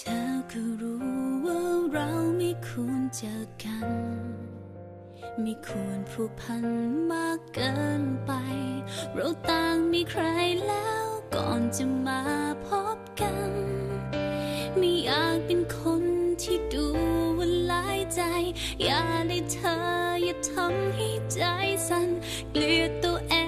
เธอก็รู้ว่าเราไม่ควรเจอกัน ไม่ควรผูกพันมากเกินไป เราต่างมีใครแล้วก่อนจะมาพบกัน ไม่อยากเป็นคนที่ดูว่าลายใจ อย่าเลยเธออย่าทำให้ใจสั่นเกลียดตัวเอง